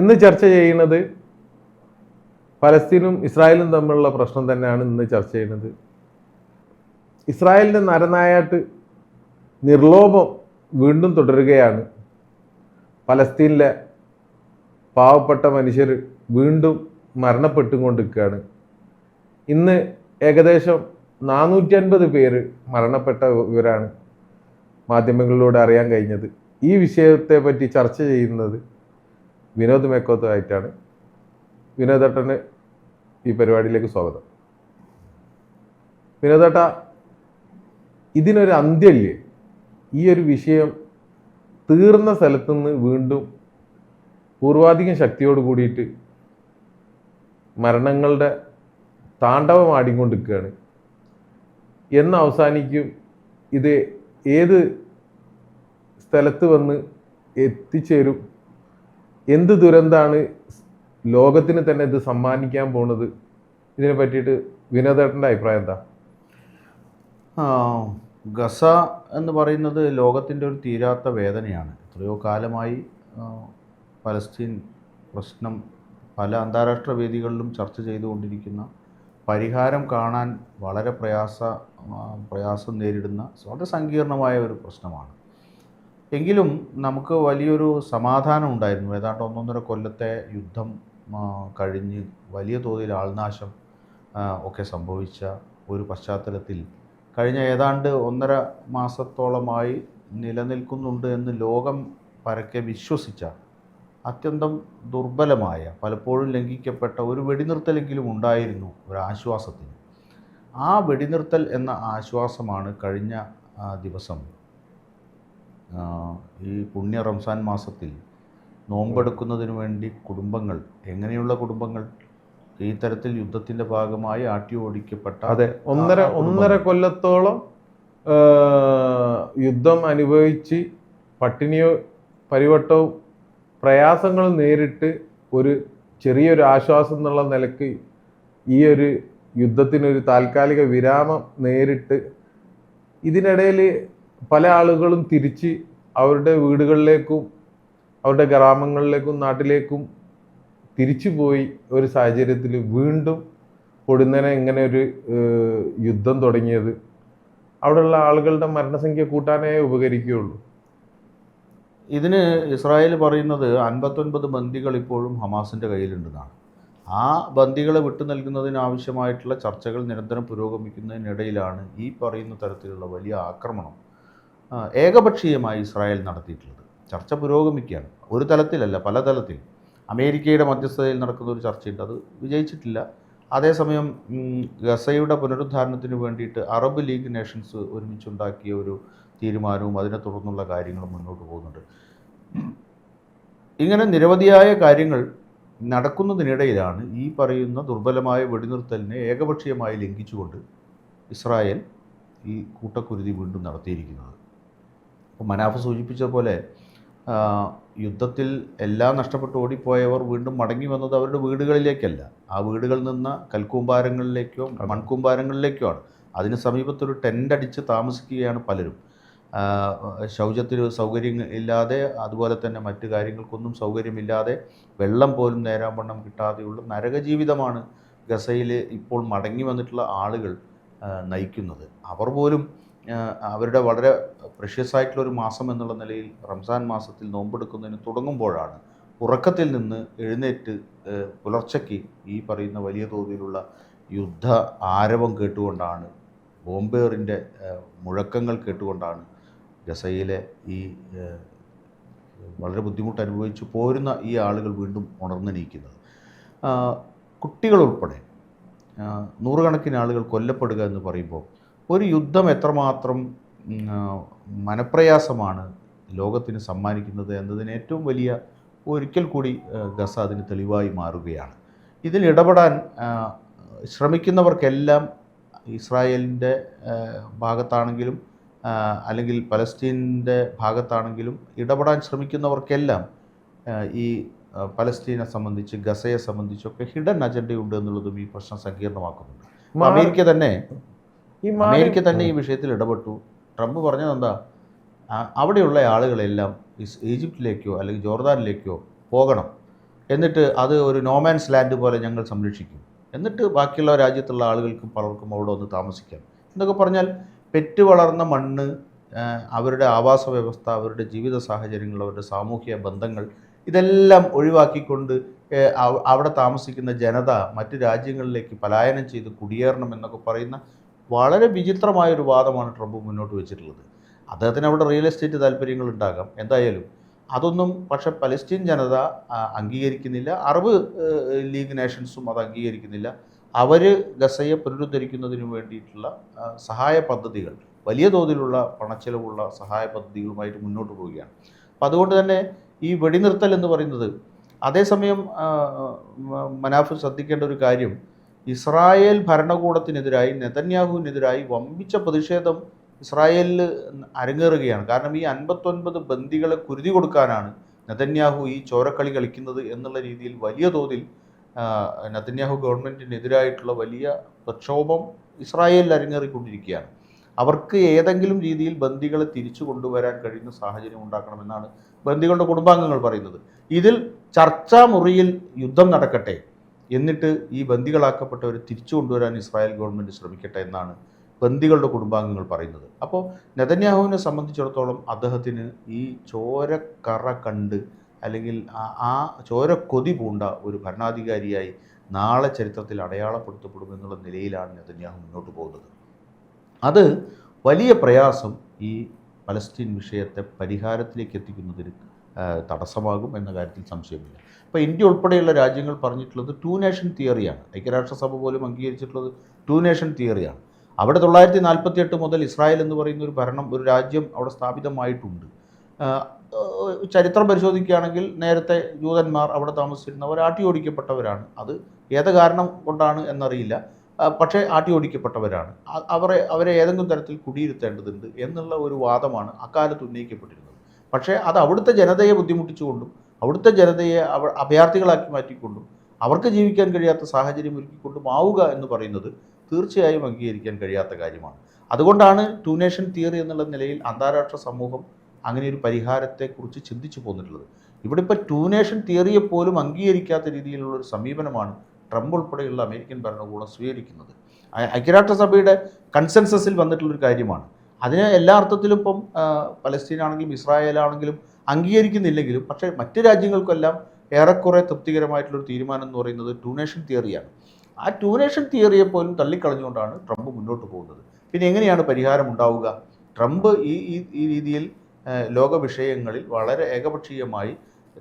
ഇന്ന് ചർച്ച ചെയ്യുന്നത് പലസ്തീനും ഇസ്രായേലും തമ്മിലുള്ള പ്രശ്നം തന്നെയാണ് ഇന്ന് ചർച്ച ചെയ്യുന്നത്. ഇസ്രായേലിന്റെ നരനായാട്ട് നിർലോഭം വീണ്ടും തുടരുകയാണ്. പലസ്തീനിലെ പാവപ്പെട്ട മനുഷ്യർ വീണ്ടും മരണപ്പെട്ടുകൊണ്ടിരിക്കുകയാണ്. ഇന്ന് ഏകദേശം നാനൂറ്റി അൻപത് പേര് മരണപ്പെട്ട വിവരമാണ് മാധ്യമങ്ങളിലൂടെ അറിയാൻ കഴിഞ്ഞത്. ഈ വിഷയത്തെ പറ്റി ചർച്ച ചെയ്യുന്നത് വിനോദ് മേക്കോത്തുമായിട്ടാണ് വിനോദേട്ടന് ഈ പരിപാടിയിലേക്ക് സ്വാഗതം. വിനോദേട്ട ഇതിനൊരു അന്ത്യമില്ലേ? ഈ ഒരു വിഷയം തീർന്ന സ്ഥലത്തു നിന്ന് വീണ്ടും പൂർവാധികം ശക്തിയോട് കൂടിയിട്ട് മരണങ്ങളുടെ താണ്ഡവം ആടിക്കൊണ്ടിരിക്കുകയാണ്. എന്ന് അവസാനിക്കും ഇത് ഏത് സ്ഥലത്ത് വന്ന് എത്തിച്ചേരും? എന്ത് ദുരന്താണ് ലോകത്തിന് തന്നെ ഇത് സമ്മാനിക്കാൻ പോണത്? ഇതിനെ പറ്റിയിട്ട് വിനോദേട്ടന്റെ അഭിപ്രായം എന്താ? ഗസ എന്ന് പറയുന്നത് ലോകത്തിന്റെ ഒരു തീരാത്ത വേദനയാണ്. എത്രയോ കാലമായി പലസ്തീൻ പ്രശ്നം പല അന്താരാഷ്ട്ര വേദികളിലും ചർച്ച ചെയ്തുകൊണ്ടിരിക്കുന്ന പരിഹാരം കാണാൻ വളരെ പ്രയാസ പ്രയാസം നേരിടുന്ന വളരെ സങ്കീർണമായ ഒരു പ്രശ്നമാണ്. എങ്കിലും നമുക്ക് വലിയൊരു സമാധാനം ഉണ്ടായിരുന്നു. ഏതാണ്ട് ഒന്നൊന്നര കൊല്ലത്തെ യുദ്ധം കഴിഞ്ഞ് വലിയ തോതിൽ ആൾനാശം ഒക്കെ സംഭവിച്ച ഒരു പശ്ചാത്തലത്തിൽ കഴിഞ്ഞ ഏതാണ്ട് ഒന്നര മാസത്തോളമായി നിലനിൽക്കുന്നുണ്ട് എന്ന് ലോകം പരക്കെ വിശ്വസിച്ച അത്യന്തം ദുർബലമായ പലപ്പോഴും ലംഘിക്കപ്പെട്ട ഒരു വെടിനിർത്തലെങ്കിലും ഉണ്ടായിരുന്നു ഒരു ആശ്വാസത്തിന് ആ വെടിനിർത്തൽ എന്ന ആശ്വാസമാണ് കഴിഞ്ഞ ദിവസം ഈ പുണ്യ റംസാൻ മാസത്തിൽ നോമ്പെടുക്കുന്നതിന് വേണ്ടി കുടുംബങ്ങൾ എങ്ങനെയുള്ള കുടുംബങ്ങൾ? ഈ തരത്തിൽ യുദ്ധത്തിന്റെ ഭാഗമായി ആട്ടി ഓടിക്കപ്പെട്ട അതെ ഒന്നര ഒന്നര കൊല്ലത്തോളം യുദ്ധം അനുഭവിച്ച് പട്ടിണിയോ പരിവട്ടവും പ്രയാസങ്ങളും നേരിട്ട് ഒരു ചെറിയൊരു ആശ്വാസം എന്നുള്ള നിലയ്ക്ക് ഈ ഒരു യുദ്ധത്തിനൊരു താൽക്കാലിക വിരാമം നേരിട്ട് ഇതിനിടയിൽ പല ആളുകളും തിരിച്ച് അവരുടെ വീടുകളിലേക്കും അവരുടെ ഗ്രാമങ്ങളിലേക്കും നാട്ടിലേക്കും തിരിച്ചു പോയി ഒരു സാഹചര്യത്തിൽ വീണ്ടും പൊടുന്നനെ ഇങ്ങനെ ഒരു യുദ്ധം തുടങ്ങിയത്. അവിടെയുള്ള ആളുകളുടെ മരണസംഖ്യ കൂട്ടാനേ ഉപകരിക്കുകയുള്ളൂ. ഇതിന് ഇസ്രായേൽ പറയുന്നത് അൻപത്തൊൻപത് ബന്ദികൾ ഇപ്പോഴും ഹമാസിന്റെ കയ്യിലുണ്ടെന്നാണ്. ആ ബന്ദികളെ വിട്ടു നൽകുന്നതിനാവശ്യമായിട്ടുള്ള ചർച്ചകൾ നിരന്തരം പുരോഗമിക്കുന്നതിനിടയിലാണ് ഈ പറയുന്ന തരത്തിലുള്ള വലിയ ആക്രമണം. ഏകപക്ഷീയമായി ഇസ്രായേൽ നടത്തിയിട്ടുള്ളത്. ചർച്ച പുരോഗമിക്കുകയാണ്. ഒരു തലത്തിലല്ല പല തലത്തിൽ. അമേരിക്കയുടെ മധ്യസ്ഥതയിൽ നടക്കുന്ന ഒരു ചർച്ചയുണ്ട്. അത് വിജയിച്ചിട്ടില്ല. അതേസമയം ഗസയുടെ പുനരുദ്ധാരണത്തിന് വേണ്ടിയിട്ട് അറബ് ലീഗ് നേഷൻസ് ഒരുമിച്ചുണ്ടാക്കിയ ഒരു തീരുമാനവും അതിനെ തുടർന്നുള്ള കാര്യങ്ങളും മുന്നോട്ട് പോകുന്നുണ്ട്. ഇങ്ങനെ നിരവധിയായ കാര്യങ്ങൾ നടക്കുന്നതിനിടയിലാണ് ഈ പറയുന്ന ദുർബലമായ വെടിനിർത്തലിനെ ഏകപക്ഷീയമായി ലംഘിച്ചുകൊണ്ട് ഇസ്രായേൽ ഈ കൂട്ടക്കുരുതി വീണ്ടും നടത്തിയിരിക്കുന്നത്. അപ്പോൾ മനാഫ് സൂചിപ്പിച്ച പോലെ യുദ്ധത്തിൽ എല്ലാം നഷ്ടപ്പെട്ട് ഓടിപ്പോയവർ വീണ്ടും മടങ്ങി വന്നത് അവരുടെ വീടുകളിലേക്കല്ല. ആ വീടുകളിൽ നിന്ന് കൽക്കൂമ്പാരങ്ങളിലേക്കോ മൺകൂമ്പാരങ്ങളിലേക്കോ ആണ് അതിന് സമീപത്തൊരു ടെന്റ് അടിച്ച് താമസിക്കുകയാണ് പലരും. ശൗചത്തിന് സൗകര്യം ഇല്ലാതെ അതുപോലെ തന്നെ മറ്റു കാര്യങ്ങൾക്കൊന്നും സൗകര്യമില്ലാതെ വെള്ളം പോലും നേരാൻ വണ്ണം കിട്ടാതെയുള്ള നരകജീവിതമാണ് ഗസയിൽ ഇപ്പോൾ മടങ്ങി വന്നിട്ടുള്ള ആളുകൾ നയിക്കുന്നത്. അവർ പോലും അവരുടെ വളരെ പ്രഷ്യസ് ആയിട്ടുള്ള ഒരു മാസം എന്നുള്ള നിലയിൽ റംസാൻ മാസത്തിൽ നോമ്പെടുക്കുന്നതിന് തുടങ്ങുമ്പോഴാണ് ഉറക്കത്തിൽ നിന്ന് എഴുന്നേറ്റ് പുലർച്ചയ്ക്ക് ഈ പറയുന്ന വലിയ തോതിലുള്ള യുദ്ധ ആരവം കേട്ടുകൊണ്ടാണ് ബോംബേറിന്റെ മുഴക്കങ്ങൾ കേട്ടുകൊണ്ടാണ് ഗസയിലെ ഈ വളരെ ബുദ്ധിമുട്ട് അനുഭവിച്ചു പോരുന്ന ഈ ആളുകൾ വീണ്ടും ഉണർന്നിരിക്കുന്നത്. കുട്ടികൾ ആ, നൂറുകണക്കിന് ആളുകൾ കൊല്ലപ്പെടുക എന്ന് പറയുമ്പോൾ ഒരു യുദ്ധം എത്രമാത്രം മനപ്രയാസമാണ് ലോകത്തിന് സമ്മാനിക്കുന്നത് എന്നതിന് ഏറ്റവും വലിയ ഒരിക്കൽ കൂടി ഗസ അതിന് തെളിവായി മാറുകയാണ്. ഇതിൽ ഇടപെടാൻ ശ്രമിക്കുന്നവർക്കെല്ലാം ഇസ്രായേലിന്റെ ഭാഗത്താണെങ്കിലും അല്ലെങ്കിൽ പലസ്തീനിന്റെ ഭാഗത്താണെങ്കിലും ഇടപെടാൻ ശ്രമിക്കുന്നവർക്കെല്ലാം ഈ പലസ്തീനെ സംബന്ധിച്ച് ഗസയെ സംബന്ധിച്ചൊക്കെ ഹിഡൻ അജണ്ടയുണ്ട് എന്നുള്ളതും ഈ പ്രശ്നം സങ്കീർണമാക്കുന്നുണ്ട്. അമേരിക്ക തന്നെ ഈ അമേരിക്ക തന്നെ ഈ വിഷയത്തിൽ ഇടപെട്ടു. ട്രംപ് പറഞ്ഞത് എന്താ? അവിടെയുള്ള ആളുകളെല്ലാം ഈജിപ്തിലേക്കോ അല്ലെങ്കിൽ ജോർദാനിലേക്കോ പോകണം. എന്നിട്ട് അത് ഒരു നോമാൻസ് ലാൻഡ് പോലെ ഞങ്ങൾ സംരക്ഷിക്കും. എന്നിട്ട് ബാക്കിയുള്ള രാജ്യത്തുള്ള ആളുകൾക്കും പലർക്കും അവിടെ ഒന്ന് താമസിക്കാം. എന്നൊക്കെ പറഞ്ഞാൽ പെറ്റു വളർന്ന മണ്ണ് അവരുടെ ആവാസ വ്യവസ്ഥ അവരുടെ ജീവിത സാഹചര്യങ്ങൾ അവരുടെ സാമൂഹിക ബന്ധങ്ങൾ ഇതെല്ലാം ഒഴിവാക്കിക്കൊണ്ട് അവിടെ താമസിക്കുന്ന ജനത മറ്റ് രാജ്യങ്ങളിലേക്ക് പലായനം ചെയ്ത് കുടിയേറണം എന്നൊക്കെ പറയുന്ന വളരെ വിചിത്രമായൊരു വാദമാണ് ട്രംപ് മുന്നോട്ട് വെച്ചിട്ടുള്ളത്. അദ്ദേഹത്തിന് അവിടെ റിയൽ എസ്റ്റേറ്റ് താല്പര്യങ്ങൾ ഉണ്ടാകാം. എന്തായാലും അതൊന്നും പക്ഷേ പലസ്തീൻ ജനത അംഗീകരിക്കുന്നില്ല. അറബ് ലീഗ് നേഷൻസും അത് അംഗീകരിക്കുന്നില്ല. അവർ ഗസയെ പുനരുദ്ധരിക്കുന്നതിനു വേണ്ടിയിട്ടുള്ള സഹായ പദ്ധതികൾ വലിയ തോതിലുള്ള പണച്ചെലവുള്ള സഹായ പദ്ധതികളുമായിട്ട് മുന്നോട്ട് പോവുകയാണ്. അപ്പം അതുകൊണ്ട് തന്നെ ഈ വെടിനിർത്തൽ എന്ന് പറയുന്നത് അതേസമയം മനാഫ് ശ്രദ്ധിക്കേണ്ട ഒരു കാര്യം ഇസ്രായേൽ ഭരണകൂടത്തിനെതിരായി നെതന്യാഹുവിനെതിരായി വമ്പിച്ച പ്രതിഷേധം ഇസ്രായേലിൽ അരങ്ങേറുകയാണ്. കാരണം ഈ അൻപത്തൊൻപത് ബന്ദികളെ കുരുതി കൊടുക്കാനാണ് നെതന്യാഹു ഈ ചോരക്കളി കളിക്കുന്നത് എന്നുള്ള രീതിയിൽ വലിയ തോതിൽ നെതന്യാഹു ഗവൺമെന്റിനെതിരായിട്ടുള്ള വലിയ പ്രക്ഷോഭം ഇസ്രായേലിൽ അരങ്ങേറിക്കൊണ്ടിരിക്കുകയാണ്. അവർക്ക് ഏതെങ്കിലും രീതിയിൽ ബന്ദികളെ തിരിച്ചു കൊണ്ടുവരാൻ കഴിയുന്ന സാഹചര്യം ഉണ്ടാക്കണമെന്നാണ് ബന്ദികളുടെ കുടുംബാംഗങ്ങൾ പറയുന്നത്. ഇതിൽ ചർച്ചാ മുറിയിൽ യുദ്ധം നടക്കട്ടെ എന്നിട്ട് ഈ ബന്ദികളാക്കപ്പെട്ടവരെ തിരിച്ചു കൊണ്ടുവരാൻ ഇസ്രായേൽ ഗവൺമെന്റ് ശ്രമിക്കട്ടെ എന്നാണ് ബന്ദികളുടെ കുടുംബാംഗങ്ങൾ പറയുന്നത്. അപ്പോൾ നെതന്യാഹുവിനെ സംബന്ധിച്ചിടത്തോളം അദ്ദേഹത്തിന് ഈ ചോരക്കറ കണ്ട് അല്ലെങ്കിൽ ആ- ചോര കൊതി പൂണ്ട ഒരു ഭരണാധികാരിയായി നാളെ ചരിത്രത്തിൽ അടയാളപ്പെടുത്തപ്പെടുമെന്നുള്ള നിലയിലാണ് നെതന്യാഹു മുന്നോട്ട് പോകുന്നത്. അത് വലിയ പ്രയാസം ഈ പലസ്തീൻ വിഷയത്തെ പരിഹാരത്തിലേക്ക് എത്തിക്കുന്നതിന് തടസ്സമാകും എന്ന കാര്യത്തിൽ സംശയമില്ല. ഇപ്പോൾ ഇന്ത്യ ഉൾപ്പെടെയുള്ള രാജ്യങ്ങൾ പറഞ്ഞിട്ടുള്ളത് ടു നേഷൻ തിയറിയാണ് ഐക്യരാഷ്ട്രസഭ പോലും അംഗീകരിച്ചിട്ടുള്ളത് ടു നേഷൻ തിയറിയാണ് അവിടെ തൊള്ളായിരത്തി നാൽപ്പത്തി എട്ട് മുതൽ ഇസ്രായേൽ എന്ന് പറയുന്ന ഒരു ഭരണം ഒരു രാജ്യം അവിടെ സ്ഥാപിതമായിട്ടുണ്ട്. ചരിത്രം പരിശോധിക്കുകയാണെങ്കിൽ നേരത്തെ ജൂതന്മാർ അവിടെ താമസിച്ചിരുന്നവർ ആട്ടി ഓടിക്കപ്പെട്ടവരാണ്. അത് ഏത് കാരണം കൊണ്ടാണ് എന്നറിയില്ല. പക്ഷേ ആട്ടി ഓടിക്കപ്പെട്ടവരാണ്. അവരെ അവരെ ഏതെങ്കിലും തരത്തിൽ കുടിയിരുത്തേണ്ടതുണ്ട് എന്നുള്ള ഒരു വാദമാണ് അക്കാലത്ത് ഉന്നയിക്കപ്പെട്ടിരുന്നത്. പക്ഷേ അത് അവിടുത്തെ ജനതയെ ബുദ്ധിമുട്ടിച്ചുകൊണ്ടും അവിടുത്തെ ജനതയെ അവ അഭയാർത്ഥികളാക്കി മാറ്റിക്കൊണ്ടും അവർക്ക് ജീവിക്കാൻ കഴിയാത്ത സാഹചര്യം ഒരുക്കിക്കൊണ്ടും ആവുക എന്ന് പറയുന്നത് തീർച്ചയായും അംഗീകരിക്കാൻ കഴിയാത്ത കാര്യമാണ്. അതുകൊണ്ടാണ് ടു നേഷൻ തിയറി എന്നുള്ള നിലയിൽ അന്താരാഷ്ട്ര സമൂഹം അങ്ങനെ ഒരു പരിഹാരത്തെക്കുറിച്ച് ചിന്തിച്ചു പോന്നിട്ടുള്ളത്. ഇവിടെ ഇപ്പോൾ ടു നേഷൻ തിയറിയെ പോലും അംഗീകരിക്കാത്ത രീതിയിലുള്ള ഒരു സമീപനമാണ് ട്രംപ് ഉൾപ്പെടെയുള്ള അമേരിക്കൻ ഭരണകൂടം സ്വീകരിക്കുന്നത്. ഐക്യരാഷ്ട്രസഭയുടെ കൺസെൻസസിൽ വന്നിട്ടുള്ളൊരു കാര്യമാണ്. അതിന് എല്ലാ അർത്ഥത്തിലും ഇപ്പം പലസ്തീനാണെങ്കിലും ഇസ്രായേലാണെങ്കിലും അംഗീകരിക്കുന്നില്ലെങ്കിലും പക്ഷേ മറ്റ് രാജ്യങ്ങൾക്കെല്ലാം ഏറെക്കുറെ തൃപ്തികരമായിട്ടുള്ളൊരു തീരുമാനം എന്ന് പറയുന്നത് ടൂനേഷൻ തിയറിയാണ് ആ ടൂനേഷൻ തിയറിയെ പോലും തള്ളിക്കളഞ്ഞുകൊണ്ടാണ് ട്രംപ് മുന്നോട്ട് പോകുന്നത്. പിന്നെ എങ്ങനെയാണ് പരിഹാരം ഉണ്ടാവുക? ട്രംപ് ഈ ഈ രീതിയിൽ ലോക വിഷയങ്ങളിൽ വളരെ ഏകപക്ഷീയമായി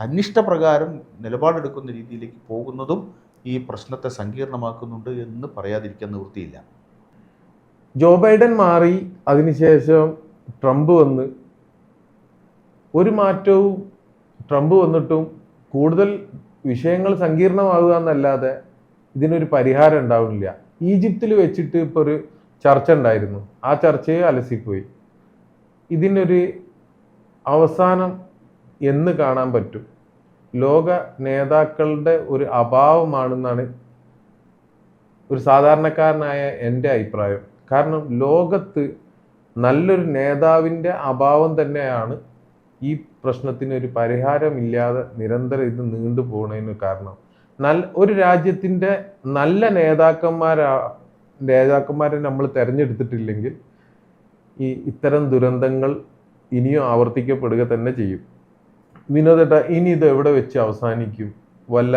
തന്നിഷ്ടപ്രകാരം നിലപാടെടുക്കുന്ന രീതിയിലേക്ക് പോകുന്നതും ഈ പ്രശ്നത്തെ സങ്കീർണമാക്കുന്നുണ്ട് എന്ന് പറയാതിരിക്കാൻ നിവൃത്തിയില്ല. ജോ ബൈഡൻ മാറി അതിനുശേഷം ട്രംപ് വന്ന് ഒരു മാറ്റവും ട്രംപ് വന്നിട്ടും കൂടുതൽ വിഷയങ്ങൾ സങ്കീർണമാകുക എന്നല്ലാതെ ഇതിനൊരു പരിഹാരം ഉണ്ടാവില്ല ഈജിപ്തിൽ വെച്ചിട്ട് ഇപ്പോൾ ഒരു ചർച്ച ഉണ്ടായിരുന്നു. ആ ചർച്ചയെ അലസിപ്പോയി. ഇതിനൊരു അവസാനം എന്ന് കാണാൻ പറ്റും. ലോക നേതാക്കളുടെ ഒരു അഭാവമാണെന്നാണ് ഒരു സാധാരണക്കാരനായ എന്റെ അഭിപ്രായം. കാരണം ലോകത്ത് നല്ലൊരു നേതാവിന്റെ അഭാവം തന്നെയാണ് ഈ പ്രശ്നത്തിന് ഒരു പരിഹാരമില്ലാതെ നിരന്തരം ഇത് നീണ്ടു പോകുന്നതിന് കാരണം. നല്ല ഒരു രാജ്യത്തിന്റെ നല്ല നേതാക്കന്മാരാ നേതാക്കന്മാരെ നമ്മൾ തിരഞ്ഞെടുത്തിട്ടില്ലെങ്കിൽ ഈ ഇത്തരം ദുരന്തങ്ങൾ ഇനിയും ആവർത്തിക്കപ്പെടുക തന്നെ ചെയ്യും. വിനോദേട്ട ഇനി ഇത് എവിടെ വെച്ച് അവസാനിക്കും? വല്ല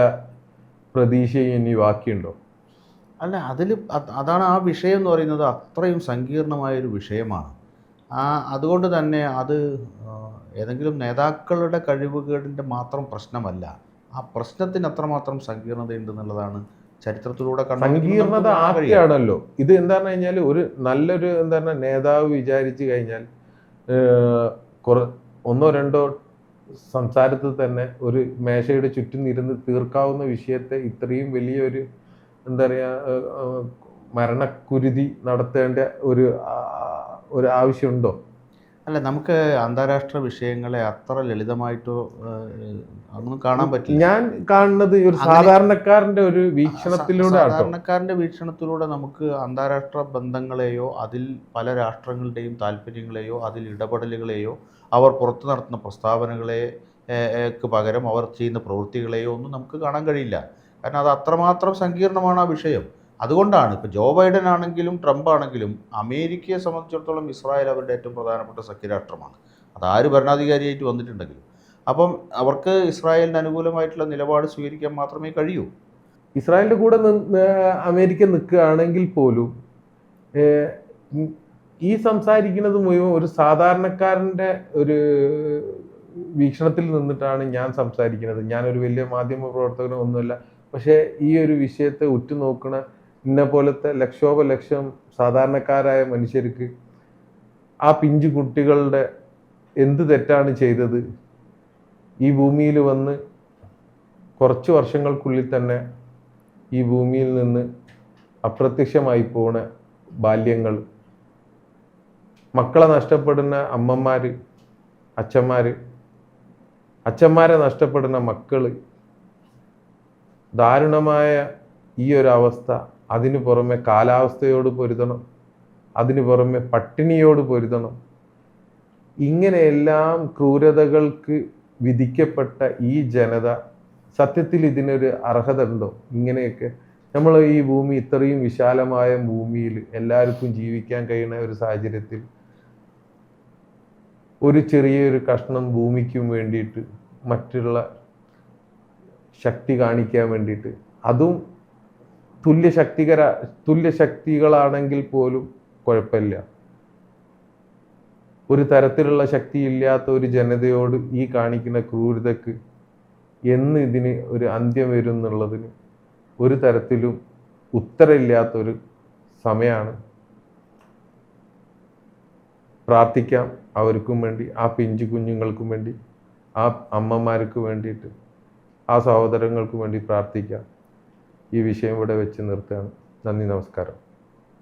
പ്രതീക്ഷയും ഇനി ബാക്കിയുണ്ടോ? അല്ല അതിൽ അതാണ് ആ വിഷയം എന്ന് പറയുന്നത് അത്രയും സങ്കീർണമായൊരു വിഷയമാണ്. ആ അതുകൊണ്ട് തന്നെ അത് ഏതെങ്കിലും നേതാക്കളുടെ കഴിവുകേടിന്റെ മാത്രം പ്രശ്നമല്ല. ആ പ്രശ്നത്തിന് അത്രമാത്രം സങ്കീർണതയുണ്ടെന്നുള്ളതാണ് ചരിത്രത്തിലൂടെ കണ്ടുപിടിക്കുന്നത് സങ്കീർണത ആക്കിയാണല്ലോ ഇത് എന്താന്ന് കഴിഞ്ഞാൽ ഒരു നല്ലൊരു എന്താണ് നേതാവ് വിചാരിച്ചു കഴിഞ്ഞാൽ കുറ ഒന്നോ രണ്ടോ സംസാരത്തിൽ തന്നെ ഒരു മേശയുടെ ചുറ്റും ഇരുന്ന് തീർക്കാവുന്ന വിഷയത്തെ ഇത്രയും വലിയൊരു എന്താ പറയുക മരണക്കുരുതി നടത്തേണ്ട ഒരു ഒരു ആവശ്യമുണ്ടോ? അല്ല നമുക്ക് അന്താരാഷ്ട്ര വിഷയങ്ങളെ അത്ര ലളിതമായിട്ടോ അതൊന്നും കാണാൻ പറ്റില്ല. ഞാൻ കാണുന്നത് ഒരു സാധാരണക്കാരന്റെ സാധാരണക്കാരന്റെ ഒരു വീക്ഷണത്തിലൂടെ സാധാരണക്കാരന്റെ സാധാരണക്കാരന്റെ വീക്ഷണത്തിലൂടെ നമുക്ക് അന്താരാഷ്ട്ര ബന്ധങ്ങളെയോ അതിൽ പല രാഷ്ട്രങ്ങളുടെയും താല്പര്യങ്ങളെയോ അതിൽ ഇടപെടലുകളെയോ അവർ പുറത്തു നടത്തുന്ന പ്രസ്താവനകളെ പകരം അവർ ചെയ്യുന്ന പ്രവൃത്തികളെയോ ഒന്നും നമുക്ക് കാണാൻ കഴിയില്ല. കാരണം അത് അത്രമാത്രം സങ്കീർണമാണ് ആ വിഷയം. അതുകൊണ്ടാണ് ഇപ്പോൾ ജോ ബൈഡൻ ആണെങ്കിലും ട്രംപ് ആണെങ്കിലും അമേരിക്കയെ സംബന്ധിച്ചിടത്തോളം ഇസ്രായേൽ അവരുടെ ഏറ്റവും പ്രധാനപ്പെട്ട സഖ്യരാഷ്ട്രമാണ്. അത് ആര് ഭരണാധികാരിയായിട്ട് വന്നിട്ടുണ്ടെങ്കിലും. അപ്പം അവർക്ക് ഇസ്രായേലിന് അനുകൂലമായിട്ടുള്ള നിലപാട് സ്വീകരിക്കാൻ മാത്രമേ കഴിയൂ. ഇസ്രായേലിന്റെ കൂടെ അമേരിക്ക നിൽക്കുകയാണെങ്കിൽ പോലും ഈ സംസാരിക്കുന്നത് മുഴുവൻ ഒരു സാധാരണക്കാരന്റെ ഒരു വീക്ഷണത്തിൽ നിന്നിട്ടാണ് ഞാൻ സംസാരിക്കുന്നത്. ഞാനൊരു വലിയ മാധ്യമ പ്രവർത്തകനോ ഒന്നുമല്ല. പക്ഷേ ഈ ഒരു വിഷയത്തെ ഉറ്റുനോക്കണ ഇന്നെ പോലത്തെ ലക്ഷോപലക്ഷം സാധാരണക്കാരായ മനുഷ്യർക്ക് ആ പിഞ്ചു കുട്ടികളുടെ എന്ത് തെറ്റാണ് ചെയ്തത്? ഈ ഭൂമിയിൽ വന്ന് കുറച്ച് വർഷങ്ങൾക്കുള്ളിൽ തന്നെ ഈ ഭൂമിയിൽ നിന്ന് അപ്രത്യക്ഷമായി പോണ ബാല്യങ്ങൾ മക്കളെ നഷ്ടപ്പെടുന്ന അമ്മമാർ അച്ഛന്മാർ അച്ഛന്മാരെ നഷ്ടപ്പെടുന്ന മക്കൾ ദാരുണമായ ഈ ഒരു അവസ്ഥ അതിനു പുറമെ കാലാവസ്ഥയോട് പൊരുതണം. അതിനു പുറമെ പട്ടിണിയോട് പൊരുതണം. ഇങ്ങനെയെല്ലാം ക്രൂരതകൾക്ക് വിധിക്കപ്പെട്ട ഈ ജനത സത്യത്തിൽ ഇതിനൊരു അർഹത ഉണ്ടോ ഇങ്ങനെയൊക്കെ നമ്മൾ ഈ ഭൂമി ഇത്രയും വിശാലമായ ഭൂമിയിൽ എല്ലാവർക്കും ജീവിക്കാൻ കഴിയുന്ന ഒരു സാഹചര്യത്തിൽ ഒരു ചെറിയൊരു കഷ്ണം ഭൂമിക്കും വേണ്ടിയിട്ട് മറ്റുള്ള ശക്തി കാണിക്കാൻ വേണ്ടിയിട്ട് അതും തുല്യ തുല്യശക്തികളാണെങ്കിൽ തുല്യ ശക്തികളാണെങ്കിൽ പോലും കുഴപ്പമില്ല. ഒരു തരത്തിലുള്ള ശക്തിയില്ലാത്ത ഒരു ജനതയോട് ഈ കാണിക്കുന്ന ക്രൂരതക്ക് എന്ന് ഇതിന് ഒരു അന്ത്യം വരും എന്നുള്ളതിന് ഒരു തരത്തിലും ഉത്തരമില്ലാത്തൊരു സമയമാണ്. പ്രാർത്ഥിക്കാം അവർക്കും വേണ്ടി ആ പിഞ്ചു കുഞ്ഞുങ്ങൾക്കും വേണ്ടി ആ അമ്മമാർക്ക് വേണ്ടിയിട്ട് ആ സഹോദരങ്ങൾക്കും വേണ്ടി പ്രാർത്ഥിക്കാം. ഈ വിഷയം ഇവിടെ വെച്ച് നിർത്തുകയാണ്. നന്ദി നമസ്കാരം.